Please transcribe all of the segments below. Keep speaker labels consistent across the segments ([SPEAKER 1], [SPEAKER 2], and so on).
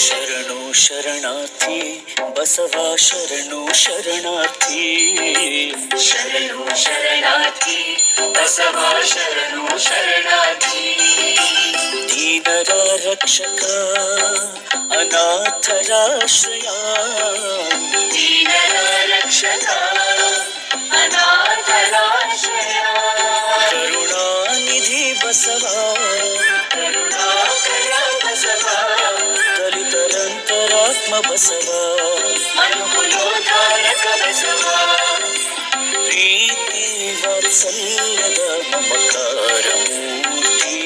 [SPEAKER 1] ಶರಣು ಶರಣಾರ್ಥಿ ಬಸವ ಶರಣು ಶರಣಾರ್ಥಿ
[SPEAKER 2] ಶರಣು ಶರಣಾರ್ಥಿ ಬಸವ ಶರಣು ಶರಣಾರ್ಥಿ
[SPEAKER 1] ದೀನರ ರಕ್ಷಕ ಅನಾಥರಾಶ್ರಯ
[SPEAKER 2] ದೀನರ ರಕ್ಷಕ ಅನಾಥರಾಶ್ರಯ
[SPEAKER 1] ಕರುಣಾನಿಧಿ ಬಸವ
[SPEAKER 2] ಕರುಣಾಕರ ಬಸವ
[SPEAKER 1] ದಲಿತರಂತರಾತ್ಮ ಬಸವ
[SPEAKER 2] ಮನುಕುಲೋದ್ಧಾರಕ ಬಸವ
[SPEAKER 1] ಪ್ರೀತಿ ವಾತ್ಸಲ್ಯದ ಮಮಕಾರ ಮೂರ್ತಿ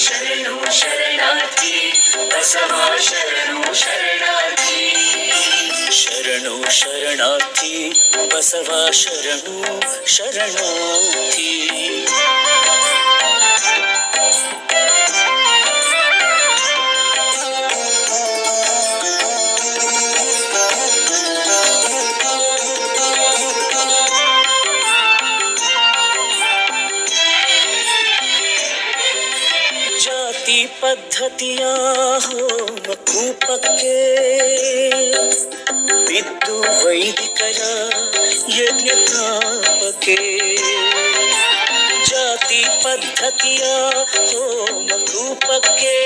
[SPEAKER 2] ಶರಣು ಶರಣಾರ್ಥಿ ಬಸವ ಶರಣು ಶರಣಾರ್ಥಿ
[SPEAKER 1] ಶರಣು ಶರಣಾರ್ಥಿ ಬಸವ ಶರಣು ಶರಣಾರ್ಥಿ पद्धतियाँ हो खूपके विद्यु वैदिकर यज्ञतापके जाति पद्धतियाँ हो खूपके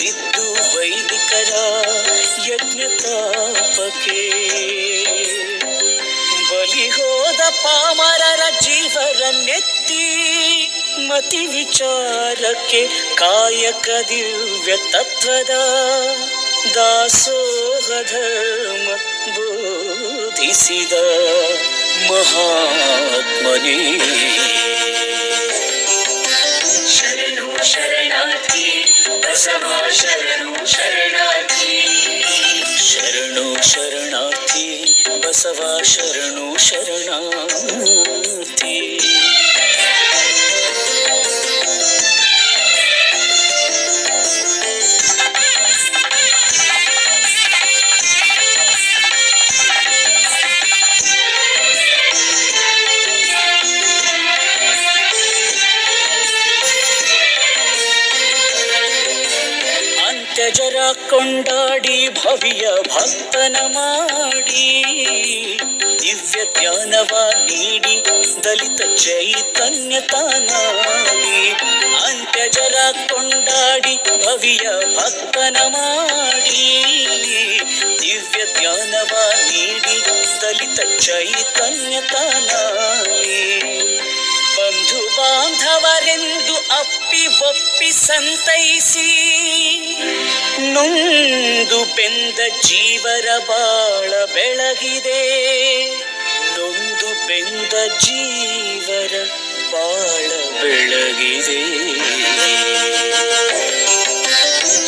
[SPEAKER 1] विद्यु वैदिकर यज्ञतापके बलिहोद पामरर जीवर नेत्ती ಮತಿ ವಿಚಾರಕ್ಕೆ ಕಾಯಕ ದಿವ್ಯ ತತ್ವದ ದಾಸೋಹ ಧರ್ಮ ಬೋಧಿಸಿದ ಮಹಾತ್ಮನೇ.
[SPEAKER 2] ಶರಣು ಶರಣಾರ್ಥಿ ಬಸವ ಶರಣು ಶರಣಾರ್ಥಿ.
[SPEAKER 1] ಶರಣು ಶರಣಾರ್ಥಿ ಬಸವ ಶರಣು ಶರಣಾರ್ಥಿ. ಕೊಂಡಾಡಿ ಭವಿಯ ಭಕ್ತನ ಮಾಡಿ ದಿವ್ಯ ಜ್ಞಾನವ ನೀಡಿ ದಲಿತ ಚೈತನ್ಯ ತಾನಾಗಿ ಅಂತ್ಯಜರ ಕೊಂಡಾಡಿ ಭವಿಯ ಭಕ್ತನ ಮಾಡಿ ದಿವ್ಯ ಜ್ಞಾನವ ನೀಡಿ ದಲಿತ ಚೈತನ್ಯ ತಾನಾಗಿ ಬಂಧು ಬಾಂಧವರೆಂದು ಅಪ್ಪಿ ಒಪ್ಪಿ ಸಂತೈಸಿ ನೊಂದು ಬೆಂದ ಜೀವರ ಬಾಳ ಬೆಳಗಿದೆ. ನೊಂದು ಬೆಂದ ಜೀವರ ಬಾಳ ಬೆಳಗಿದೆ.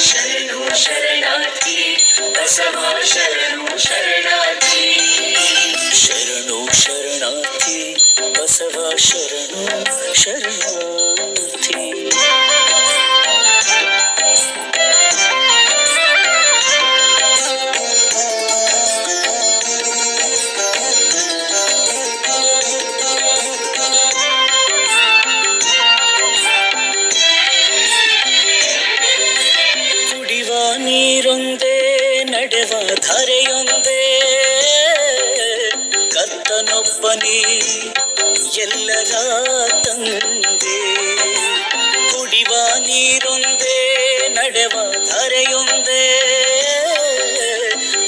[SPEAKER 2] ಶರಣು ಶರಣಾರ್ಥಿ ಬಸವ ಶರಣು ಶರಣಾರ್ಥಿ.
[SPEAKER 1] ಶರಣು ಶರಣಾರ್ಥಿ ಬಸವ ಶರಣು ಶರಣಾರ್ಥಿ. ಕರ್ತನೊಬ್ಬನೇ ಎಲ್ಲರ ತಂದೆ. ಕುಡಿವ ನೀರೊಂದೇ, ನಡೆವ ಧರೆಯೊಂದೇ.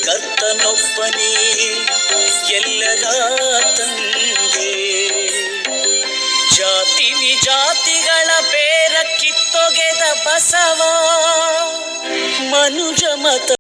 [SPEAKER 1] ಕರ್ತನೊಬ್ಬನೇ ಎಲ್ಲರ ತಂದೆ. ಜಾತಿ ವಿಜಾತಿಗಳ ಬೇರ ಕಿತ್ತೊಗೆದ ಬಸವ. ಮನುಜ ಮತ